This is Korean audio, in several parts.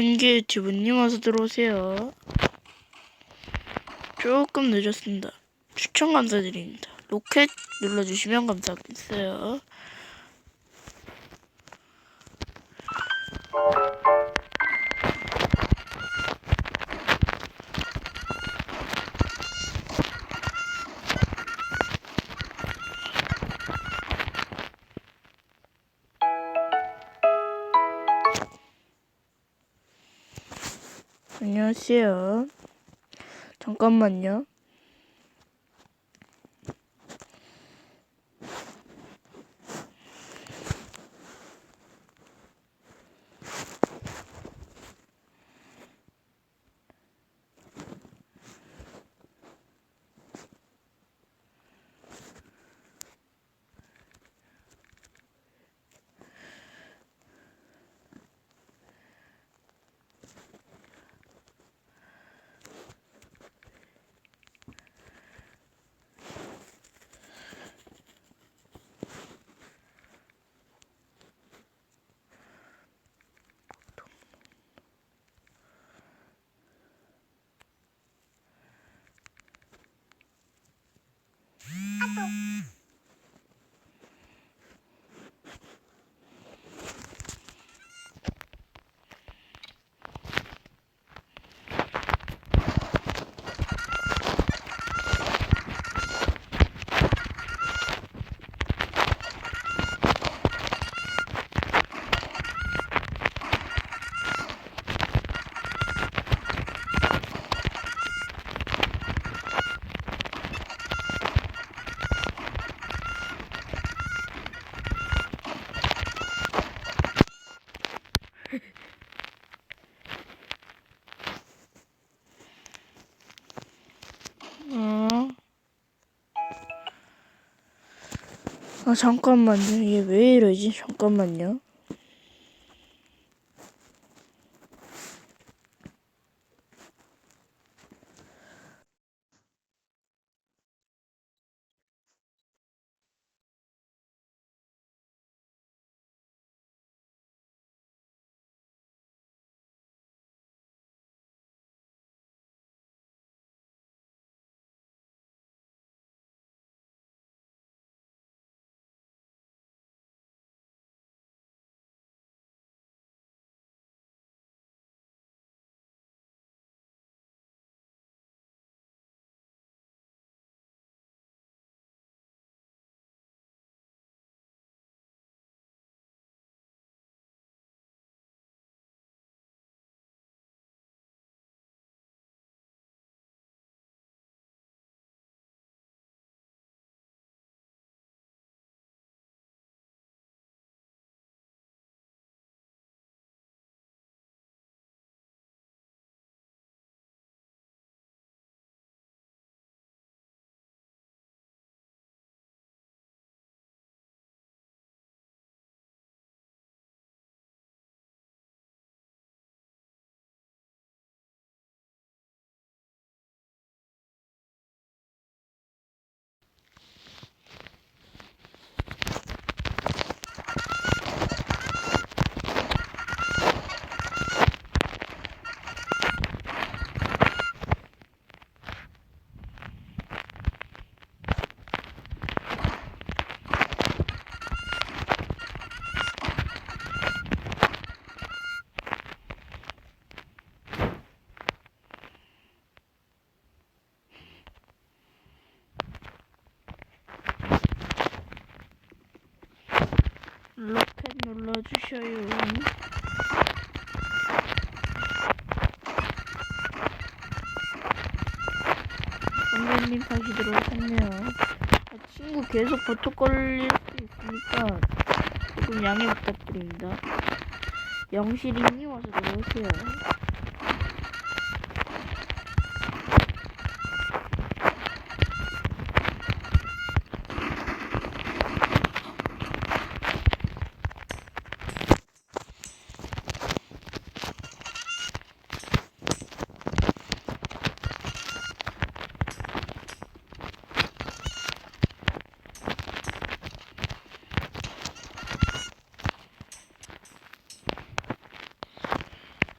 번개 튜브님 어서 들어오세요. 조금 늦었습니다. 추천 감사드립니다. 로켓 눌러주시면 감사하겠어요. 하세요. 잠깐만요. 아, 잠깐만요. 얘 왜 이러지? 잠깐만요. 눌러주셔요. 선배님 다시 들어오셨네요. 아, 친구 계속 버터 걸릴 수 있으니까 조금 양해 부탁드립니다. 영실이님 와서 들어오세요.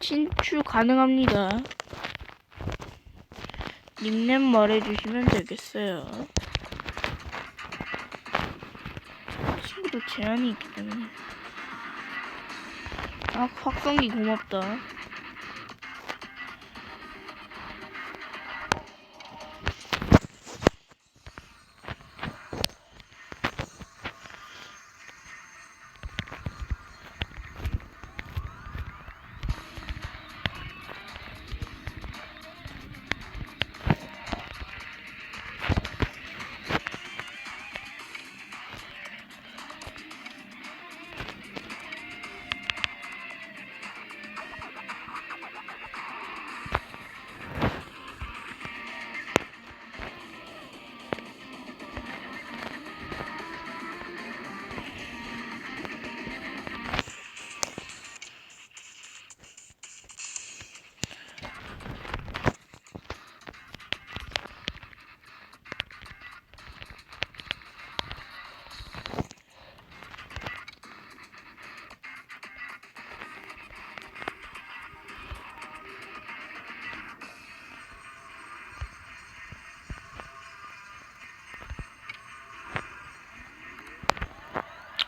친추 가능합니다. 닉네임 말해주시면 되겠어요. 친구도 제한이 있기 때문에. 아, 확성기 고맙다.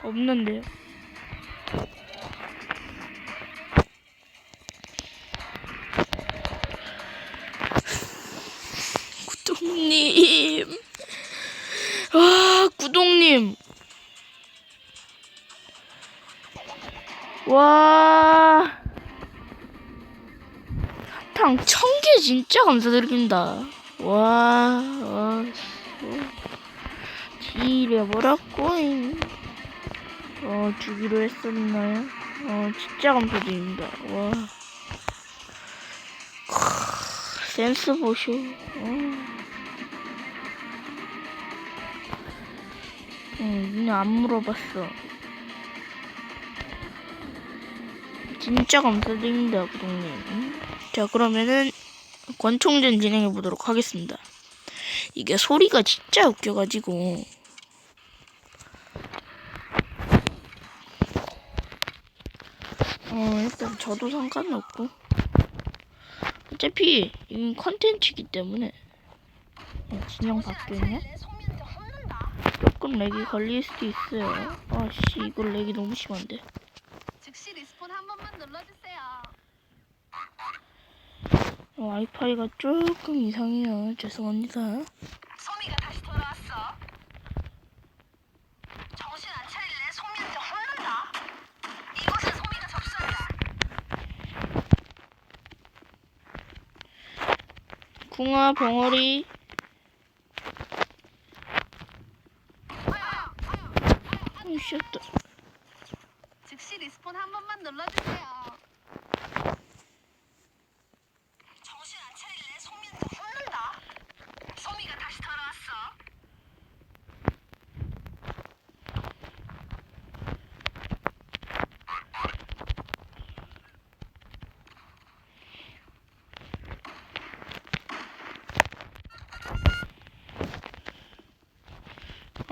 없는데요. 구독님. 와, 구독님. 와. 사탕 천개 진짜 감사드립니다. 와, 와, 지려버렸고, 어, 주기로 했었나요? 어, 진짜 감사드립니다. 와. 크, 센스 보쇼. 어. 응, 그냥 안 물어봤어. 진짜 감사드립니다, 구독님. 자, 그러면은 권총전 진행해 보도록 하겠습니다. 이게 소리가 진짜 웃겨가지고. 어, 일단 저도 상관은 없고. 어차피 이건 컨텐츠이기 때문에. 어, 진영 바뀌었냐? 조금 렉이 걸릴 수도 있어요. 아씨, 이거 렉이 너무 심한데. 즉시 리스폰 한 번만 눌러주세요. 어, 와이파이가 조금 이상해요. 죄송합니다. 소미가 다시 돌아왔어. 정신 안 차릴래? 소미한테 혼난다. 이곳은 소미가 접수한다. 궁아, 병어리. 오, 쉬었다. 즉시 리스폰 한 번만 눌러주세요. 정신 안 차릴래? 소미한테 혼난다. 소미가 다시 돌아왔어.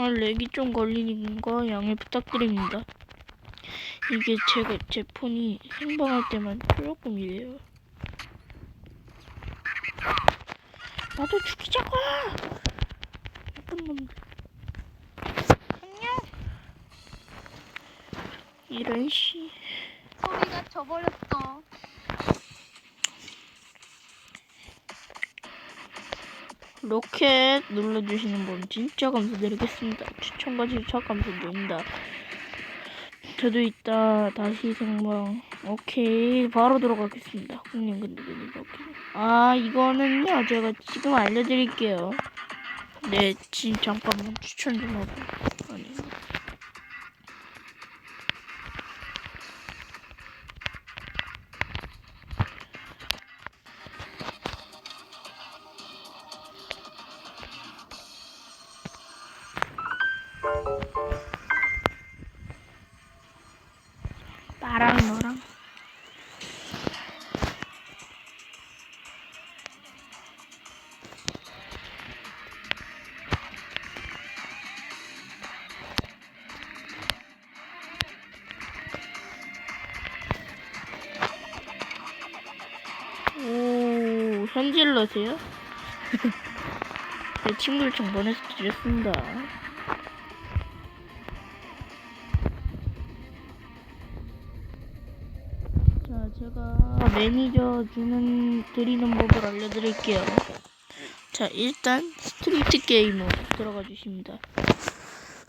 아, 렉이 좀 걸리는 거 양해 부탁드립니다. 이게 제가 제 폰이 생방할 때만 조금 이래요. 나도 죽이자고! 나쁜 놈들. 안녕! 이런 씨. 소미가 져버렸어. 로켓 눌러주시는 분 진짜 감사드리겠습니다. 추천과 집착 감사드립니다. 저도 이따 다시 생방 오케이 바로 들어가겠습니다. 형님 근데 근데 오케이. 아 이거는요 제가 지금 알려드릴게요. 네 지금 잠깐만 추천 좀 하고 편지를 넣으세요? 제 친구 요청 보내서 드렸습니다. 자, 제가 매니저 주는 드리는 법을 알려드릴게요. 자, 일단 스트리트 게이머 들어가 주십니다.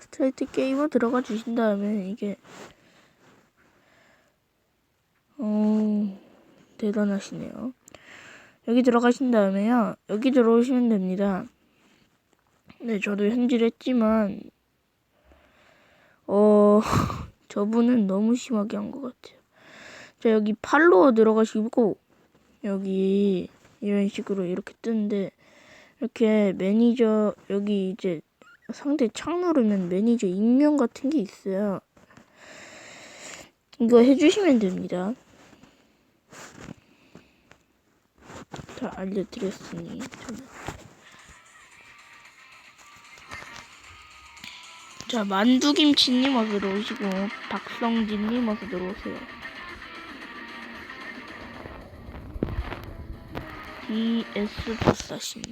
스트리트 게이머 들어가 주신 다음에 이게 어 대단하시네요. 여기 들어가신 다음에요. 여기 들어오시면 됩니다. 네, 저도 현질 했지만 어 저분은 너무 심하게 한 것 같아요. 자 여기 팔로워 들어가시고 여기 이런 식으로 이렇게 뜨는데 이렇게 매니저 여기 이제 상대 창 누르면 매니저 익명 같은 게 있어요. 이거 해주시면 됩니다. 다 알려드렸으니 저는. 자 만두김치님 어서 들어오시고 박성진님 어서 들어오세요. DS 박사신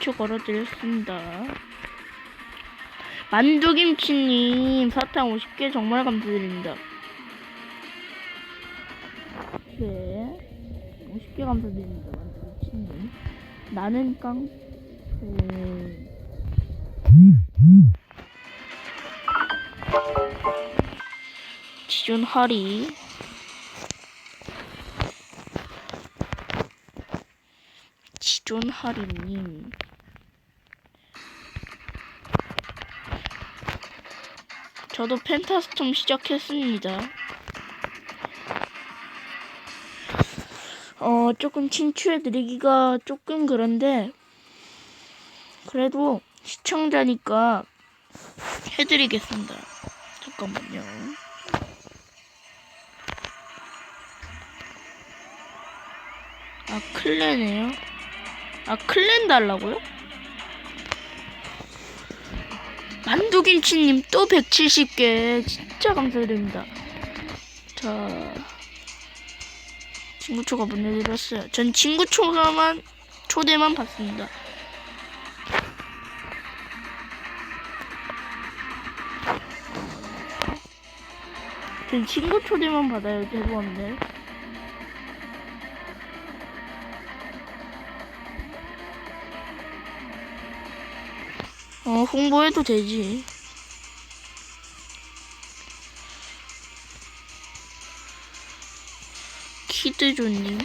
진초 걸어드렸습니다. 만두김치님 사탕 50개 정말 감사드립니다. 네, 50개 감사드립니다. 만두김치님. 나는 깡. 네. 지존 하리. 지존 하리님. 저도 펜타스톰 시작했습니다. 어, 조금 친추해드리기가 조금 그런데, 그래도 시청자니까 해드리겠습니다. 잠깐만요. 아, 클랜이에요? 아, 클랜 달라고요? 만두김치님 또 170개 진짜 감사드립니다. 자 친구 초가 보내드렸어요. 전 친구 초가만 초대만 받습니다. 전 친구 초대만 받아요. 죄송한데. 어 홍보해도 되지. 키드조님.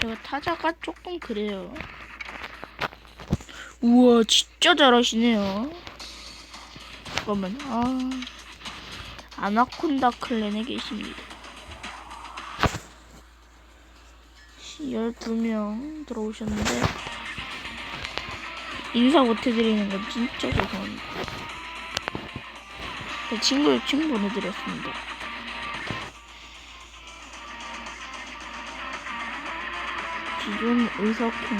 제가 타자가 조금 그래요. 우와, 진짜 잘하시네요. 잠깐만, 아. 아나콘다 클랜에 계십니다. 12명 들어오셨는데, 인사 못해드리는 건 진짜 죄송합니다. 제 친구 요청 보내드렸습니다. 기존 의석형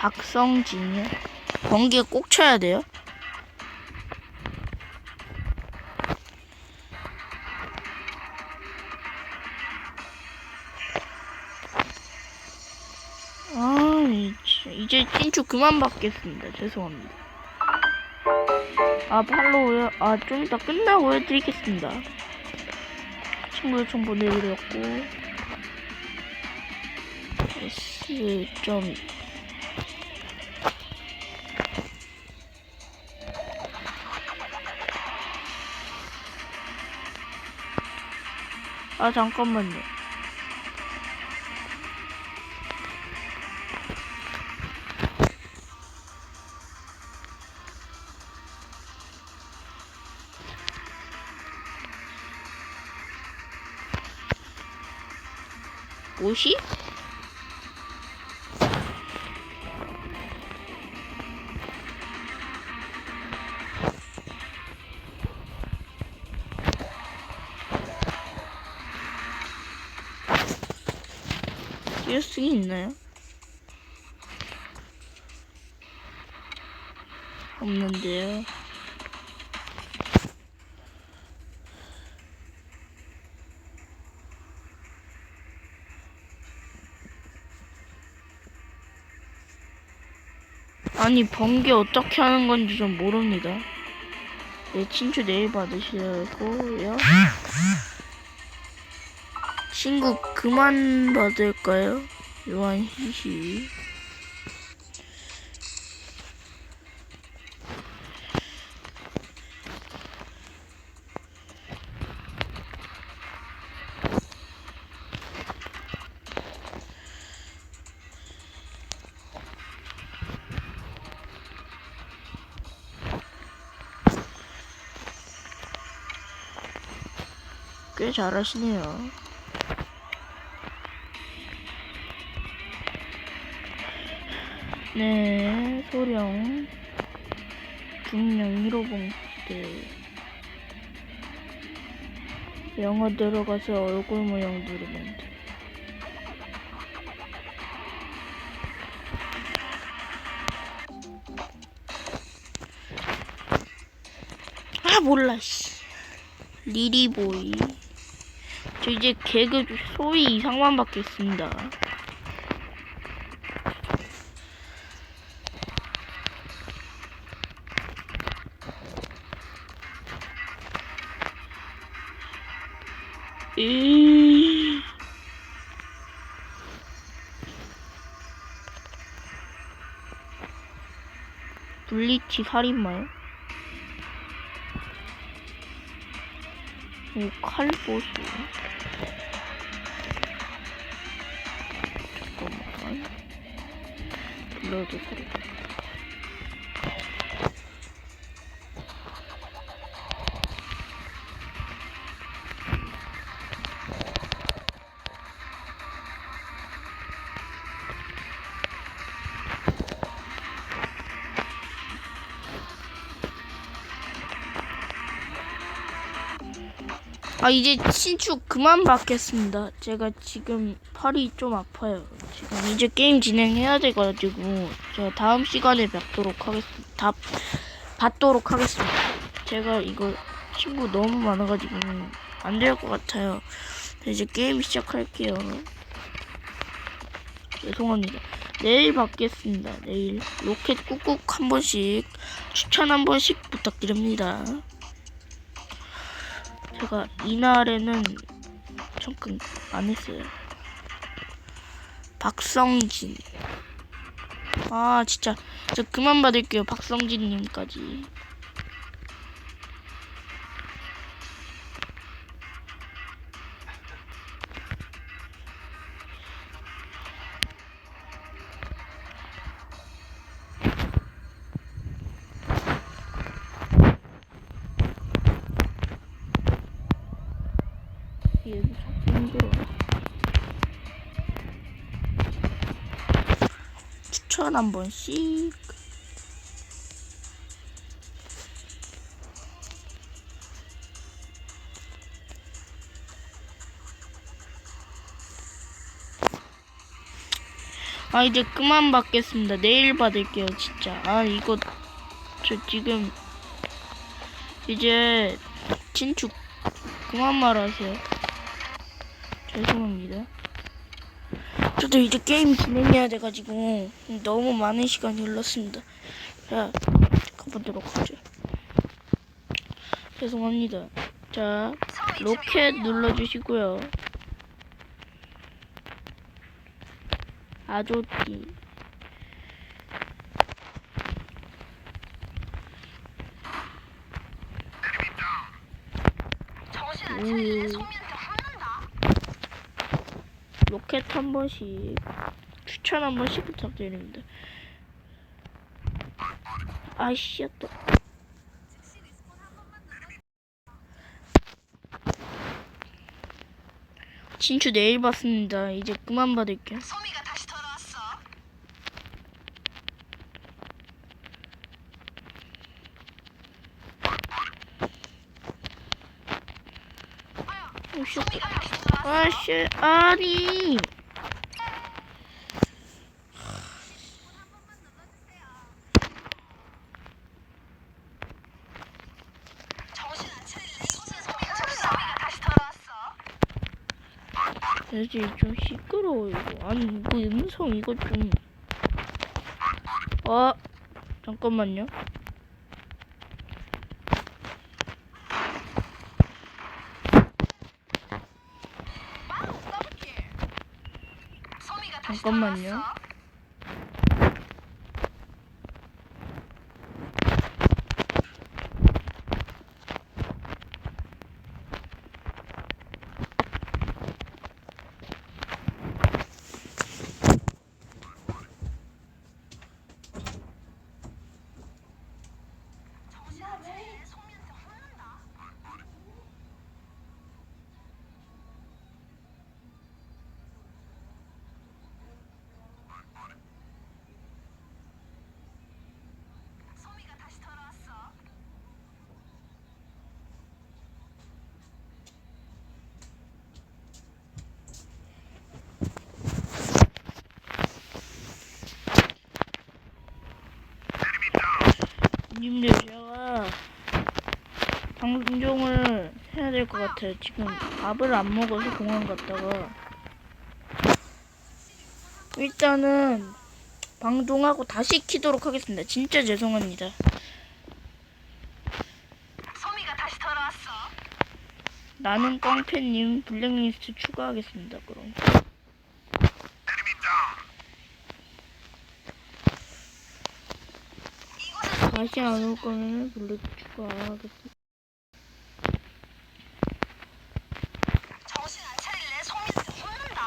박성진이요? 번개 꼭 쳐야 돼요? 아, 이제, 찐추 그만 받겠습니다. 죄송합니다. 아, 팔로우요? 아, 좀 이따 끝나고 해드리겠습니다. 친구 요청 보내드렸고. S 점 아 잠깐만요. 옷이? 띄어쓰기 있나요? 없는데요. 아니 번개 어떻게 하는 건지 좀 모릅니다. 네, 친추 내일 받으시고요. 친구 그만 받을까요? 요한 히히. 꽤 잘하시네요. 네, 소령, 중령 1호봉 때 영어 들어가서 얼굴 모양 누르면 돼. 아 몰라 씨. 리리보이. 저 이제 개그 소위 이상만 받겠습니다. 이 블리치 살인마요? 오, 칼보스. 잠깐만. 블러드 살인. 아 이제 신축 그만 받겠습니다. 제가 지금 팔이 좀 아파요. 지금 이제 게임 진행해야 돼가지고 제가 다음 시간에 뵙도록 하겠습니다. 다 받도록 하겠습니다. 제가 이거 친구 너무 많아가지고 안 될 것 같아요. 이제 게임 시작할게요. 죄송합니다. 내일 받겠습니다. 내일 로켓 꾹꾹 한 번씩 추천 한 번씩 부탁드립니다. 제가 이날에는 잠깐 안 했어요. 박성진. 아 진짜 저 그만 받을게요. 박성진님까지. 추천 한 번씩. 아 이제 그만 받겠습니다. 내일 받을게요 진짜. 아 이거 저 지금 이제 진축 그만 말하세요. 죄송합니다. 저도 이제 게임 진행해야 돼가지고 너무 많은 시간이 흘렀습니다. 자, 가보도록 하죠. 죄송합니다. 자, 로켓 눌러주시고요. 아조띠. 정신 안 차릴래? 소미한테 혼난다. 로켓 한 번씩 추천 한 번씩 부탁드립니다. 아이씨, 또. 진추 내일 봤습니다. 이제 그만 받을게요. 소미가 다시 돌아왔어. 오씨, 소미가 다시 돌아왔어. 아씨, 아니. 정신 안 차릴래? 이곳에 소미가 소미가 다시 돌아왔어. 이제 좀 시끄러워 이거. 아니 이거 음성 이거 좀. 아 잠깐만요. 잠깐만요. 돌아왔어. 정신 안 차릴래? 소미한테 혼난다. 소미가 다시 돌아왔어. 님들 제가 방종을 해야 될 것 같아요. 지금 밥을 안 먹어서 공항 갔다가 일단은 방종하고 다시 키도록 하겠습니다. 진짜 죄송합니다. 소미가 다시 돌아왔어. 나는 깡패님 블랙리스트 추가하겠습니다. 그럼. 다시 안 올 거면 블랙 추가하겠습니다. 정신 안 차릴래? 소미한테 혼난다.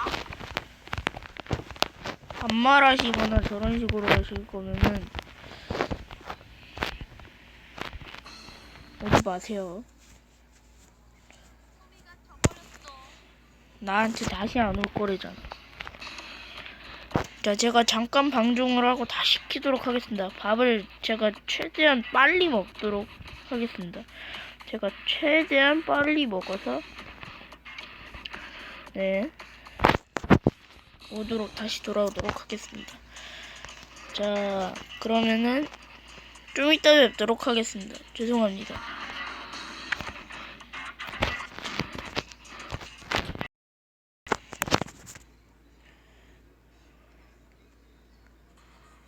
반말하시거나 저런 식으로 하실 거면은 오지 마세요. 나한테 다시 안 올 거래잖아. 자, 제가 잠깐 방종을 하고 다시 키도록 하겠습니다. 밥을 제가 최대한 빨리 먹도록 하겠습니다. 제가 최대한 빨리 먹어서 네 오도록 다시 돌아오도록 하겠습니다. 자, 그러면은 좀 이따 뵙도록 하겠습니다. 죄송합니다.